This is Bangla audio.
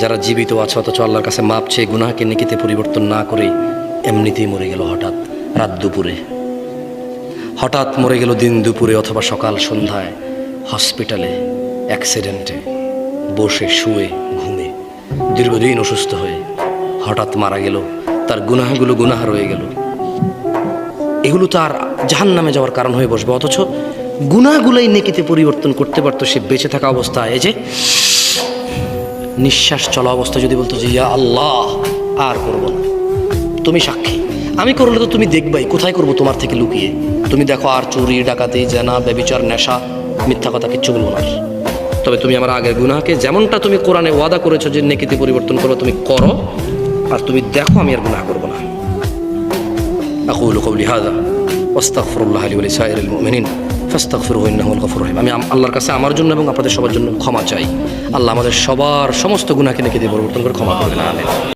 যারা জীবিত আছে, অথচ আল্লাহর কাছে মাপ চেয়ে গুনাহকে নিকিতে পরিবর্তন না করে এমনিতেই মরে গেল হঠাৎ, রাত দুপুরে। হঠাৎ মরে গেল দিন দুপুরে অথবা সকাল সন্ধ্যায় হসপিটালে, অ্যাক্সিডেন্টে, বসে, শুয়ে, ঘুমে, দীর্ঘদিন অসুস্থ হয়ে হঠাৎ মারা গেল, তার গুনাহগুলো গুনাহ রয়ে গেল। এগুলো তার জাহান নামে যাওয়ার কারণ হয়ে বসবে, অথচ গুনাহগুলোই নেকিতে পরিবর্তন করতে পারতো সে বেঁচে থাকা অবস্থায়। এই যে নিঃশ্বাস চলা অবস্থা যদি বলতো যে ইয়া আল্লাহ আর করব না তুমি সাক্ষী আমি করলে তো তুমি দেখবাই কোথায় করব তোমার থেকে লুকিয়ে তুমি দেখো আর চুরি ডাকাতি জানা ব্যবিচার নেশা মিথ্যা কথা কিচ্ছু বলবো না আর। তবে তুমি আমার আগের গুনাহকে যেমনটা তুমি কোরআনে ওয়াদা করেছো যে নেকিতে পরিবর্তন করো তুমি করো আর তুমি দেখো আমি আর গুনাহ করবো না أقول قولي هذا واستغفر الله لي ولسائر المؤمنين আমি আল্লাহর কাছে আমার জন্য এবং আপনাদের সবার জন্য ক্ষমা চাই। আল্লাহ আমাদের সবার সমস্ত গুণাকে নেকি দিয়ে পরিবর্তন করে ক্ষমা করবেন